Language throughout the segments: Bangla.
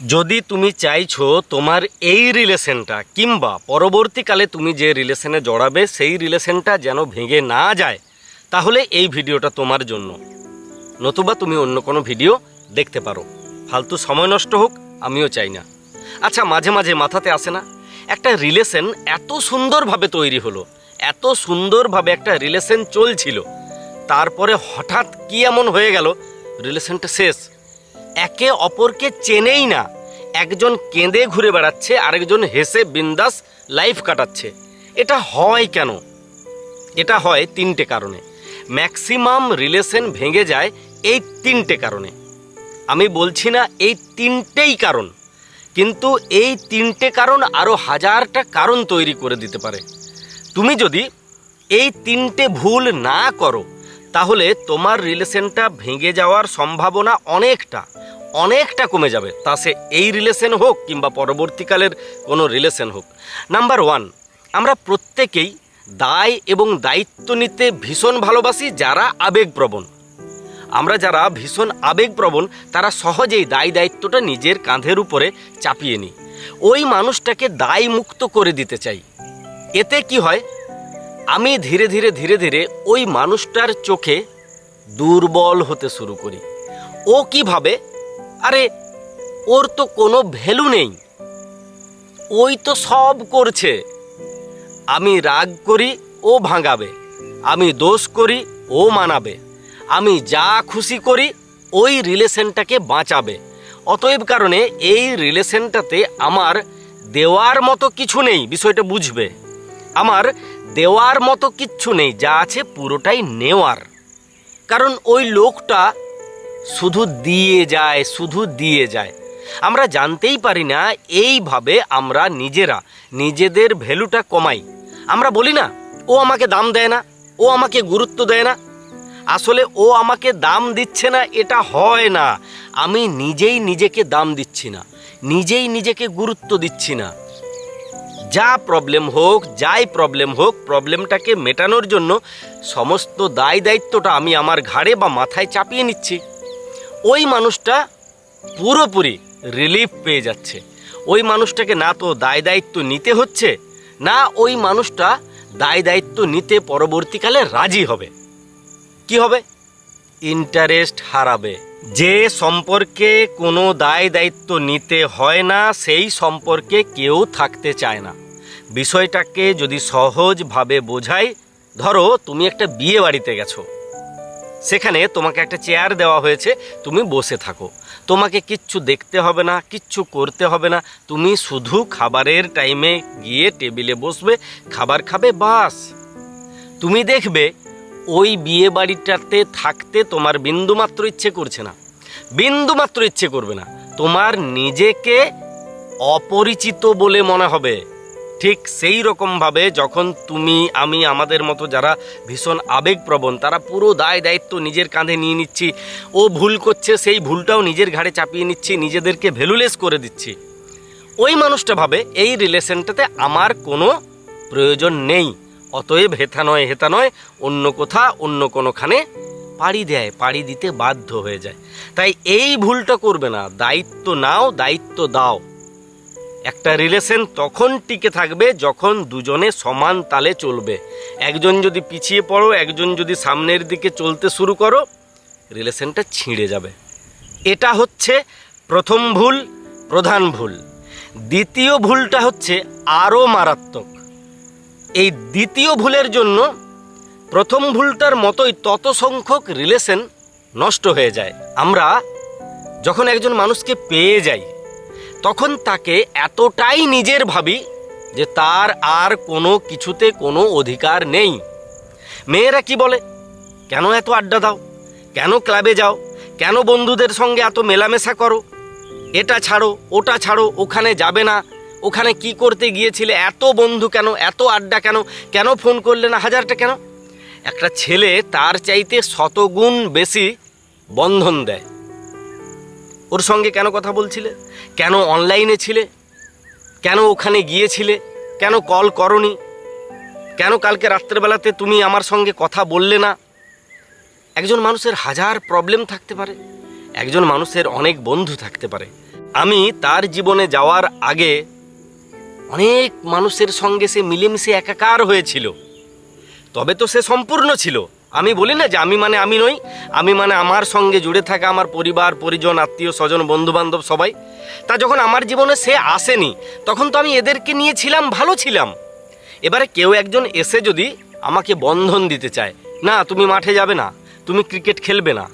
যদি তুমি চাইছো তোমার এই রিলেশনটা কিংবা পরবর্তীকালে তুমি যে রিলেশনে জড়াবে, সেই রিলেশনটা যেন ভেঙে না যায়, তাহলে এই ভিডিওটা তোমার জন্য। নতুবা তুমি অন্য কোনো ভিডিও দেখতে পারো। ফালতু সময় নষ্ট হোক, আমিও চাই না। আচ্ছা মাঝে মাঝে মাথাতে আসে না? একটা রিলেশন এত সুন্দরভাবে তৈরি হলো, এত সুন্দরভাবে একটা রিলেশন চলছিল, তারপরে হঠাৎ কি এমন হয়ে গেল? রিলেশনটা শেষ। একে অপরকে চেনেই না। একজন কেঁদে ঘুরে বেড়াচ্ছে, আরেকজন হেসে বিন্দাস লাইফ কাটাচ্ছে। এটা হয় কেন? এটা হয় তিনটে কারণে। ম্যাক্সিমাম রিলেশন ভেঙে যায় এই তিনটে কারণে। আমি বলছি না এই তিনটেই কারণ, কিন্তু এই তিনটে কারণ আরও হাজারটা কারণ তৈরি করে দিতে পারে। তুমি যদি এই তিনটে ভুল না করো তাহলে তোমার রিলেশনটা ভেঙে যাওয়ার সম্ভাবনা অনেকটা অনেকটা কমে যাবে। তা সে এই রিলেশন হোক কিংবা পরবর্তীকালের কোনো রিলেশন হোক। নাম্বার ওয়ান, আমরা প্রত্যেকেই দায় এবং দায়িত্ব নিতে ভীষণ ভালোবাসি যারা আবেগপ্রবণ। আমরা যারা ভীষণ আবেগপ্রবণ, তারা সহজেই দায় দায়িত্বটা নিজের কাঁধের উপরে চাপিয়ে নিই। ওই মানুষটাকে দায় মুক্ত করে দিতে চাই। এতে কি হয়? আমি ধীরে ধীরে ধীরে ধীরে ওই মানুষটার চোখে দুর্বল হতে শুরু করি। ও কীভাবে আরে, ওর তো কোনো ভ্যালু নেই। ওই তো সব করছে। আমি রাগ করি, ও ভাঙাবে। আমি দোষ করি, ও মানাবে। আমি যা খুশি করি, ওই রিলেশনটাকে বাঁচাবে। অতএব কারণে এই রিলেশনটাতে আমার দেওয়ার মতো কিছু নেই। বিষয়টা বুঝবে। আমার দেওয়ার মতো কিচ্ছু নেই, যা আছে পুরোটাই নেওয়ার। কারণ ওই লোকটা শুধু দিয়ে যায়, শুধু দিয়ে যায়। আমরা জানতেই পারি না, এইভাবে আমরা নিজেরা, নিজেদের ভ্যালুটা কমাই। আমরা বলি না, ও আমাকে দাম দেয় না, ও আমাকে গুরুত্ব দেয় না। আসলে ও আমাকে দাম দিচ্ছে না, এটা হয় না। আমি নিজেই নিজেকে দাম দিচ্ছি না, নিজেই নিজেকে গুরুত্ব দিচ্ছি না। যা প্রবলেম হোক, যাই প্রবলেম হোক প্রবলেমটাকে মেটানোর জন্য সমস্ত দায় দায়িত্বটা আমি আমার ঘাড়ে বা মাথায় চাপিয়ে নিচ্ছি। ওই মানুষটা পুরোপুরি রিলিফ পেয়ে যাচ্ছে। ওই মানুষটাকে না তো দায় দায়িত্ব নিতে হচ্ছে, না ওই মানুষটা দায় দায়িত্ব নিতে পরবর্তীকালে রাজি হবে। কি হবে? ইন্টারেস্ট হারাবে। যে সম্পর্কে কোনো দায় দায়িত্ব নিতে হয় না, সেই সম্পর্কে কেউ থাকতে চায় না। বিষয়টাকে যদি সহজভাবে বোঝাই, ধরো তুমি একটা বিয়ে বাড়িতে গেছো। সেখানে তোমাকে একটা চেয়ার দেওয়া হয়েছে, তুমি বসে থাকো। তোমাকে কিচ্ছু দেখতে হবে না, কিচ্ছু করতে হবে না। তুমি শুধু খাবারের টাইমে গিয়ে টেবিলে বসবে, খাবার খাবে বাস। তুমি দেখবে ওই বিয়ে বাড়িটাতে থাকতে তোমার বিন্দুমাত্র ইচ্ছে করছে না। বিন্দুমাত্র ইচ্ছে করবে না। তোমার নিজেকে অপরিচিত বলে মনে হবে। ঠিক সেই রকমভাবে যখন তুমি, আমি, আমাদের মতো যারা ভীষণ আবেগপ্রবণ, তারা পুরো দায় দায়িত্ব নিজের কাঁধে নিয়ে নিচ্ছি। ও ভুল করছে, সেই ভুলটাও নিজের ঘাড়ে চাপিয়ে নিচ্ছি, নিজেদেরকে ভ্যালুলেস করে দিচ্ছি। ওই মানুষটা ভাবে এই রিলেশনটাতে আমার কোনো প্রয়োজন নেই। অতএব হেথা নয় হেথা নয়, অন্য কোথা, অন্য কোনোখানে পাড়ি দেয়, পাড়ি দিতে বাধ্য হয়ে যায়। তাই এই ভুলটা করবে না, দায়িত্ব নাও, দায়িত্ব দাও। একটা রিলেশন তখন টিকে থাকবে যখন দুজনে সমান তালে চলবে। একজন যদি পিছিয়ে পড়ো, একজন যদি সামনের দিকে চলতে শুরু করো রিলেশনটা ছিঁড়ে যাবে। এটা হচ্ছে প্রথম ভুল, প্রধান ভুল। দ্বিতীয় ভুলটা হচ্ছে আরও মারাত্মক। এই দ্বিতীয় ভুলের জন্য প্রথম ভুলটার মতোই তত সংখ্যক রিলেশন নষ্ট হয়ে যায়। আমরা যখন একজন মানুষকে পেয়ে যাই, তখন তাকে এতটাই নিজের ভাবি যে তার আর কোনো কিছুতে কোনো অধিকার নেই। মেয়েরা কি বলে? কেন এত আড্ডা দাও? কেন ক্লাবে যাও? কেন বন্ধুদের সঙ্গে এত মেলামেশা করো? এটা ছাড়ো, ওটা ছাড়ো, ওখানে যাবে না ওখানে কি করতে গিয়েছিলে? এত বন্ধু কেন? এত আড্ডা কেন? কেন ফোন করলে না? হাজারটা কেন? একটা ছেলে তার চাইতে শতগুণ বেশি বন্ধন দেয়। ওর সঙ্গে কেন কথা বলছিলে? কেন অনলাইনে ছিলে? কেন ওখানে গিয়েছিলে? কেন কল করনি? কেন কালকে রাত্রেবেলাতে তুমি আমার সঙ্গে কথা বললে না? একজন মানুষের হাজার প্রবলেম থাকতে পারে। একজন মানুষের অনেক বন্ধু থাকতে পারে। আমি তার জীবনে যাওয়ার আগে অনেক মানুষের সঙ্গে সে মিলেমিশে একাকার হয়েছিল। তবে তো সে সম্পূর্ণ ছিল। আমি বলি না যে আমি মানে আমি নই। আমি মানে আমার সঙ্গে জুড়ে থাকা আমার পরিবার, পরিজন, আত্মীয়, স্বজন বন্ধু বান্ধব সবাই। তা যখন আমার জীবনে সে আসেনি, তখন তো আমি এদেরকে নিয়ে ছিলাম, ভালো ছিলাম। এবারে কেউ একজন এসে যদি আমাকে বন্ধন দিতে চায়, না, তুমি মাঠে যাবে না, তুমি ক্রিকেট খেলবে না,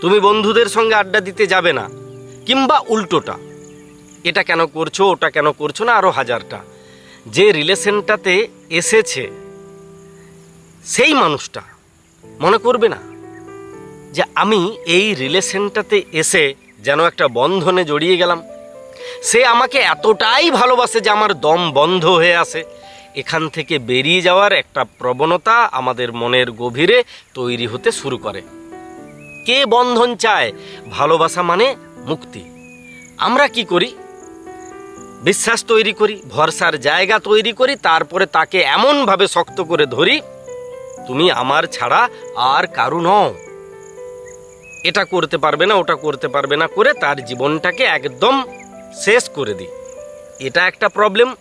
তুমি বন্ধুদের সঙ্গে আড্ডা দিতে যাবে না, কিংবা উল্টোটা। এটা কেন করছ, ওটা কেন করছ না আরও হাজারটা। যে রিলেশনটাতে এসেছে, সেই মানুষটা মনে করবে না যে আমি এই রিলেশনটাতে এসে যেন একটা বন্ধনে জড়িয়ে গেলাম। সে আমাকে এতটাই ভালোবাসে যে আমার দম বন্ধ হয়ে আসে এখান থেকে বেরিয়ে যাওয়ার একটা প্রবণতা আমাদের মনের গভীরে তৈরি হতে শুরু করে। কে বন্ধন চায়? ভালোবাসা মানে মুক্তি। আমরা কি করি? বিশ্বাস তৈরি করি, ভরসার জায়গা তৈরি করি, তারপরে তাকে এমনভাবে শক্ত করে ধরি, তুমি আমার ছাড়া আর কারু নও। এটা করতে পারবে না, ওটা করতে পারবে না করে তার জীবনটাকে একদম শেষ করে দিই। এটা একটা প্রবলেম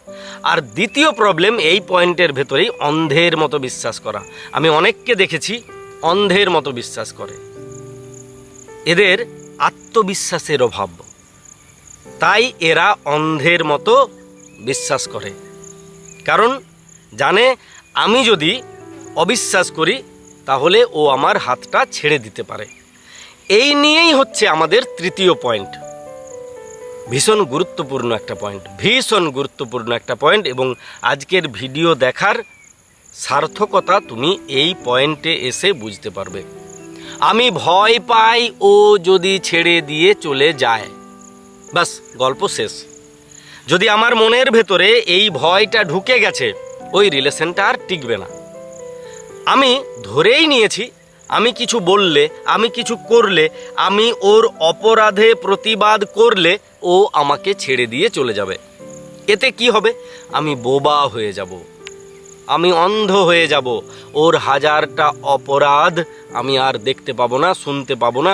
আর দ্বিতীয় প্রবলেম এই পয়েন্টের ভেতরেই অন্ধের মতো বিশ্বাস করা। আমি অনেককে দেখেছি অন্ধের মতো বিশ্বাস করে। এদের আত্মবিশ্বাসের অভাব। তাই এরা অন্ধের মতো বিশ্বাস করে। কারণ জানে, আমি যদি অবিশ্বাস করি, তাহলে ও আমার হাতটা ছেড়ে দিতে পারে। এই নিয়েই হচ্ছে আমাদের তৃতীয় পয়েন্ট। ভীষণ গুরুত্বপূর্ণ একটা পয়েন্ট। ভীষণ গুরুত্বপূর্ণ একটা পয়েন্ট এবং আজকের ভিডিও দেখার সার্থকতা তুমি এই পয়েন্টে এসে বুঝতে পারবে। আমি ভয় পাই ও যদি ছেড়ে দিয়ে চলে যায়। বাস, গল্প শেষ। যদি আমার মনের ভেতরে এই ভয়টা ঢুকে গেছে, ওই রিলেশনটা আর টিকবে না। আমি ধরেই নিয়েছি, আমি কিছু বললে, আমি কিছু করলে, আমি ওর অপরাধে প্রতিবাদ করলে ও আমাকে ছেড়ে দিয়ে চলে যাবে। এতে কি হবে? আমি বোবা হয়ে যাব। আমি অন্ধ হয়ে যাব। ওর হাজারটা অপরাধ আমি আর দেখতে পাবো না, শুনতে পাবো না,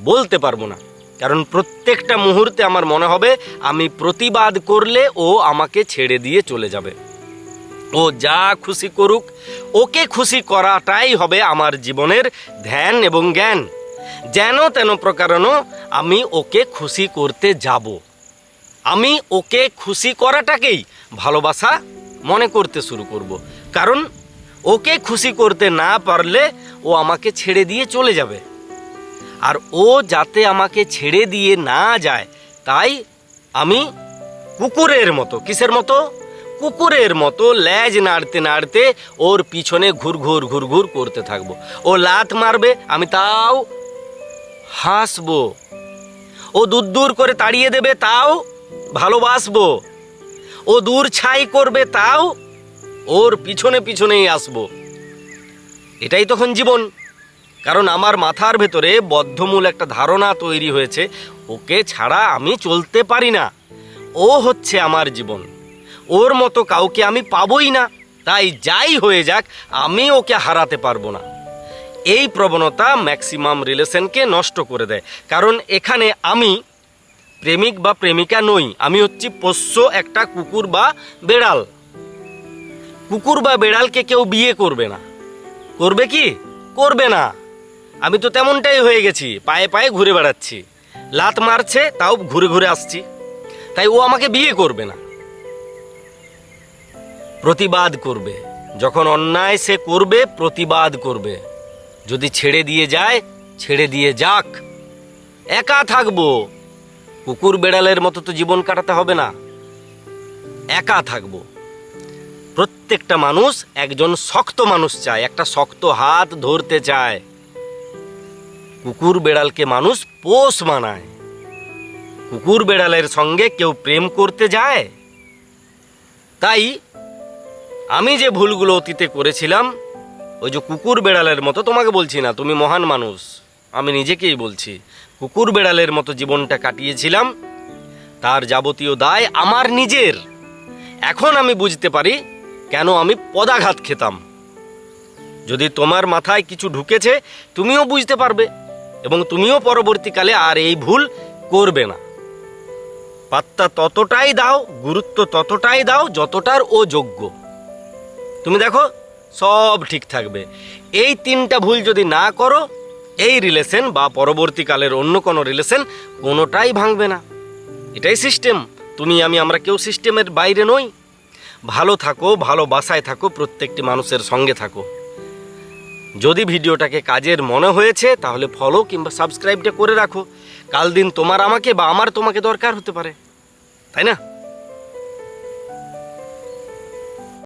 বলতে পারব না। কারণ প্রত্যেকটা মুহূর্তে আমার মনে হবে আমি প্রতিবাদ করলে ও আমাকে ছেড়ে দিয়ে চলে যাবে। ও যা খুশি করুক, ওকে খুশি করাটাই হবে আমার জীবনের ধ্যান এবং জ্ঞান। যেন তেন প্রকারণ আমি ওকে খুশি করতে যাব। আমি ওকে খুশি করাটাকেই ভালোবাসা মনে করতে শুরু করব। কারণ ওকে খুশি করতে না পারলে ও আমাকে ছেড়ে দিয়ে চলে যাবে। আর ও যাতে আমাকে ছেড়ে দিয়ে না যায়, তাই আমি কুকুরের মতো, কিসের মতো? কুকুরের মতো ল্যাজ নাড়তে নাড়তে ওর পিছনে ঘুরঘুর ঘুরঘুর করতে থাকব। ও লাত মারবে, আমি তাও হাসবো। ও দূর দূর করে তাড়িয়ে দেবে, তাও ভালোবাসবো। ও দূর ছাই করবে, তাও ওর পিছনে পিছনেই আসব। এটাই তখন জীবন। কারণ আমার মাথার ভেতরে বদ্ধমূল একটা ধারণা তৈরি হয়েছে, ওকে ছাড়া আমি চলতে পারি না। ও হচ্ছে আমার জীবন। ওর মতো কাউকে আমি পাবই না। তাই যাই হয়ে যাক, আমি ওকে হারাতে পারব না। এই প্রবণতা ম্যাক্সিমাম রিলেশনকে নষ্ট করে দেয়। কারণ এখানে আমি প্রেমিক বা প্রেমিকা নই, আমি হচ্ছি পোষ্য একটা কুকুর বা বেড়াল। কুকুর বা বেড়ালকে কেউ বিয়ে করবে না। করবে কি? করবে না। আমি তো তেমনটাই হয়ে গেছি, পায়ে পায়ে ঘুরে বেড়াচ্ছি। লাত মারছে, তাও ঘুরে ঘুরে আসছি। তাই ও আমাকে বিয়ে করবে না। প্রতিবাদ করবে। যখন অন্যায় সে করবে, প্রতিবাদ করবে। যদি ছেড়ে দিয়ে যায়, ছেড়ে দিয়ে যাক। একা থাকব। কুকুর বেড়ালের মতো তো জীবন কাটাতে হবে না। একা থাকব। প্রত্যেকটা মানুষ একজন শক্ত মানুষ চায়, একটা শক্ত হাত ধরতে চায়। কুকুর বেড়ালকে মানুষ পোষ মানায়। কুকুর বেড়ালের সঙ্গে কেউ প্রেম করতে যায়? তাই আমি যে ভুলগুলো অতীতে করেছিলাম, ওই যে কুকুর বেড়ালের মতো তোমাকে বলছি না, তুমি মহান মানুষ, আমি নিজেকেই বলছি। কুকুর বেড়ালের মতো জীবনটা কাটিয়েছিলাম, তার যাবতীয় দায় আমার নিজের। এখন আমি বুঝতে পারি কেন আমি পদাঘাত খেতাম। যদি তোমার মাথায় কিছু ঢুকেছে, তুমিও বুঝতে পারবে। এবং তুমিও পরবর্তীকালে আর এই ভুল করবে না। পাত্তা ততটাই দাও, গুরুত্ব ততটাই দাও, যতটার ও যোগ্য। তুমি দেখো, সব ঠিক থাকবে। এই তিনটা ভুল যদি না করো, এই রিলেশন বা পরবর্তীকালের অন্য কোনো রিলেশন কোনোটাই ভাঙবে না। এটাই সিস্টেম তুমি, আমি, আমরা কেউ সিস্টেমের বাইরে নই। ভালো থাকো ভালো বাসায় থাকো, প্রত্যেকটি মানুষের সঙ্গে থাকো। যদি ভিডিওটাকে কাজের মনে হয়েছে, তাহলে ফলো কিংবা সাবস্ক্রাইবটা করে রাখো। কাল দিন তোমার আমাকে বা আমার তোমাকে দরকার হতে পারে। তাই না?